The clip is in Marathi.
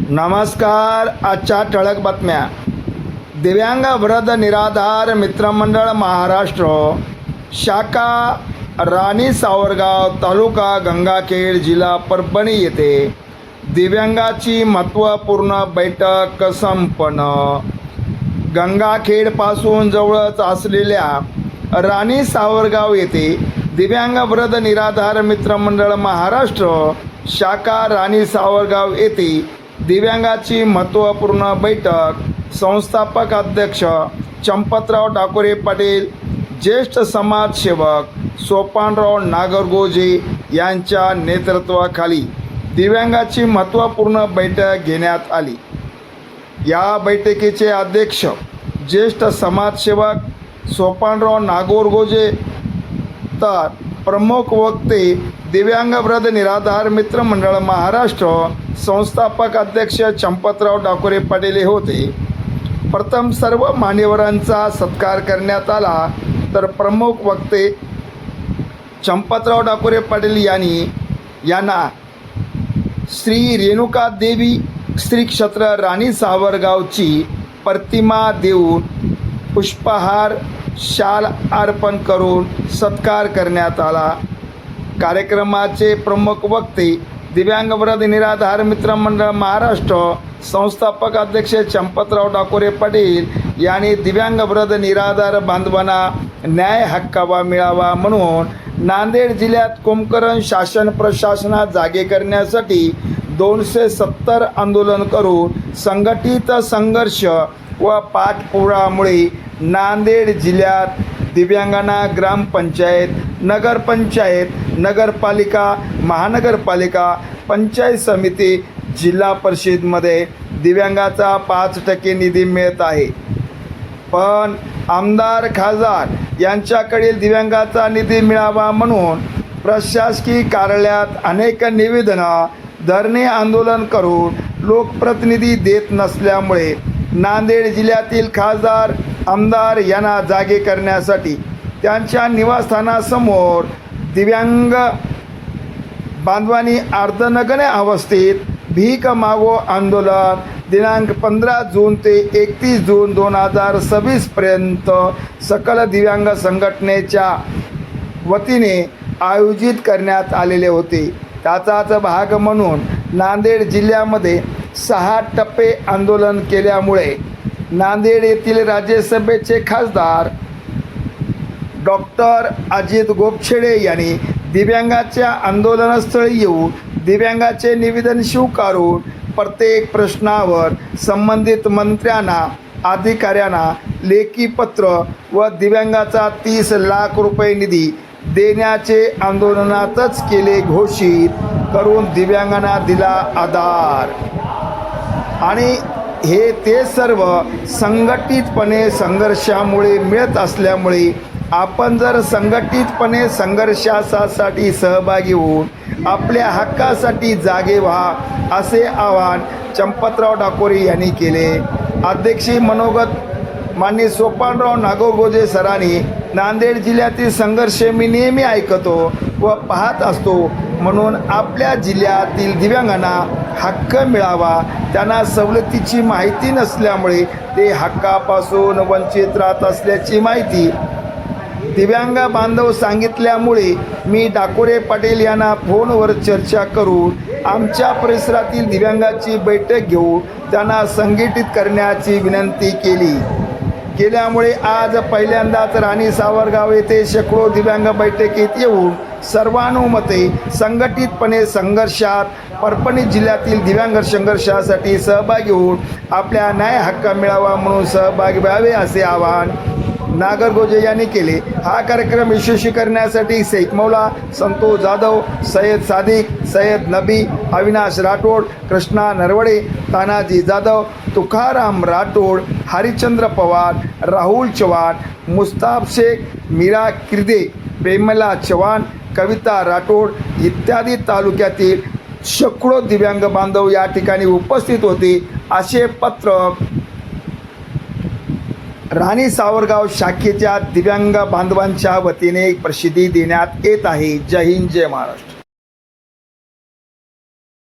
नमस्कार आजच्या ठळक बातम्या. दिव्यांग वृद्ध निराधार मित्रमंडळ महाराष्ट्र शाखा राणी सावरगाव तालुका गंगाखेड जिल्हा परभणी येथे दिव्यांगाची महत्त्वपूर्ण बैठक संपन्न. गंगाखेडपासून जवळच असलेल्या राणी सावरगाव येथे दिव्यांग वृद्ध निराधार मित्रमंडळ महाराष्ट्र शाखा राणी सावरगाव येथे दिव्यांगाची महत्त्वपूर्ण बैठक संस्थापक अध्यक्ष चंपतराव डाकोरे पाटील ज्येष्ठ समाजसेवक सोपानराव नागरगोजे यांच्या नेतृत्वाखाली दिव्यांगाची महत्त्वपूर्ण बैठक घेण्यात आली. या बैठकीचे अध्यक्ष ज्येष्ठ समाजसेवक सोपानराव नागोरगोजे तर प्रमुख वक्ते दिव्यांग वृद्ध निराधार मित्र मंडळ महाराष्ट्र संस्थापक अध्यक्ष चंपतराव डाकोरे पाटील हे होते. प्रथम सर्व मान्यवरांचा सत्कार करण्यात आला. तर प्रमुख वक्ते चंपतराव डाकोरे पाटील यांनी यांना श्री रेणुका देवी श्री क्षेत्र राणी सावरगावची प्रतिमा देऊन पुष्पहार शाल अर्पण करून सत्कार करण्यात आला. कार्यक्रमाचे प्रमुख वक्ते दिव्यांग व्रत निराधार मित्र मंडळ महाराष्ट्र संस्थापक अध्यक्ष चंपतराव डाकोरे पाटील यांनी दिव्यांग व्रत निराधार बांधवांना न्याय हक्कावा मिळावा म्हणून नांदेड जिल्ह्यात कुंभकरण शासन प्रशासनात जागे करण्यासाठी दोनशे सत्तर आंदोलन करून संघटित संघर्ष व पाठपुरामुळे नांदेड जिल्ह्यात दिव्यांगांना ग्रामपंचायत नगरपंचायत नगरपालिका महानगरपालिका पंचायत समिती जिल्हा परिषदमध्ये दिव्यांगाचा पाच टक्के निधी मिळत आहे. पण आमदार खासदार यांच्याकडील दिव्यांगाचा निधी मिळावा म्हणून प्रशासकीय कार्यालयात अनेक निवेदनं धरणे आंदोलन करून लोकप्रतिनिधी देत नसल्यामुळे नांदेड जिल्ह्यातील खासदार आमदार यांना जागे करण्यासाठी त्यांच्या निवासस्थानासमोर दिव्यांग बांधवांनी अर्धनग्न अवस्थेत भीक मागो आंदोलन दिनांक पंधरा जून ते एकतीस जून दोन हजार सव्वीसपर्यंत सकल दिव्यांग संघटनेच्या वतीने आयोजित करण्यात आलेले होते. त्याचाच भाग म्हणून नांदेड जिल्ह्यामध्ये सहा टप्पे आंदोलन केल्यामुळे नांदेड येथील राज्यसभेचे खासदार डॉक्टर अजित गोपछेडे यांनी दिव्यांगाच्या आंदोलनस्थळी येऊन दिव्यांगाचे निवेदन स्वीकारून प्रत्येक प्रश्नावर संबंधित मंत्र्यांना अधिकाऱ्यांना लेखी पत्र व दिव्यांगाचा तीस लाख रुपये निधी देण्याचे आंदोलनातच केले घोषित करून दिव्यांगांना दिला आधार. आणि हे ते सर्व संघटितपणे संघर्षामुळे मिळत असल्यामुळे आपण जर संघटितपणे संघर्षासाठी सहभागी होऊन आपल्या हक्कासाठी जागे व्हा असे आवाहन चंपतराव डाकोरे यांनी केले. अध्यक्षी मनोगत माननीय सोपानराव नागोगोजे सरांनी नांदेड जिल्ह्यातील संघर्ष मी नेहमी ऐकतो व पाहत असतो म्हणून आपल्या जिल्ह्यातील दिव्यांगांना हक्क मिळावा. त्यांना सवलतीची माहिती नसल्यामुळे ते हक्कापासून वंचित राहत असल्याची माहिती दिव्यांग बांधव सांगितल्यामुळे मी डाकोरे पाटील यांना फोनवर चर्चा करून आमच्या परिसरातील दिव्यांगाची बैठक घेऊन त्यांना संघटित करण्याची विनंती केली. केल्यामुळे आज पहिल्यांदाच राणी सावरगाव येथे शेकडो दिव्यांग बैठकीत येऊन सर्वानुमते संघटितपणे संघर्षात परभणी जिल्ह्यातील दिव्यांग संघर्षासाठी सहभागी होऊन आपल्या न्याय हक्क मिळावा म्हणून सहभागी व्हावे असे आवाहन नागरगोजे यांनी केले. हा कार्यक्रम यशस्वी करण्यासाठी शेख मौला संतोष जाधव सय्यद सादिक सय्यद नबी अविनाश राठोड कृष्णा नरवडे तानाजी जाधव तुकाराम राठोड हरिश्चंद्र पवार राहुल चव्हाण मुस्ताफ शेख मीरा किर्दे प्रेमला चव्हाण कविता राठोड इत्यादी तालुक्यातील शेकडो दिव्यांग बांधव या ठिकाणी उपस्थित होते. असे पत्र राणी सावरगाव शाखेच्या दिव्यांग बांधवांच्या वतीने प्रसिद्धी देण्यात येत आहे. जय हिंद जय महाराष्ट्र.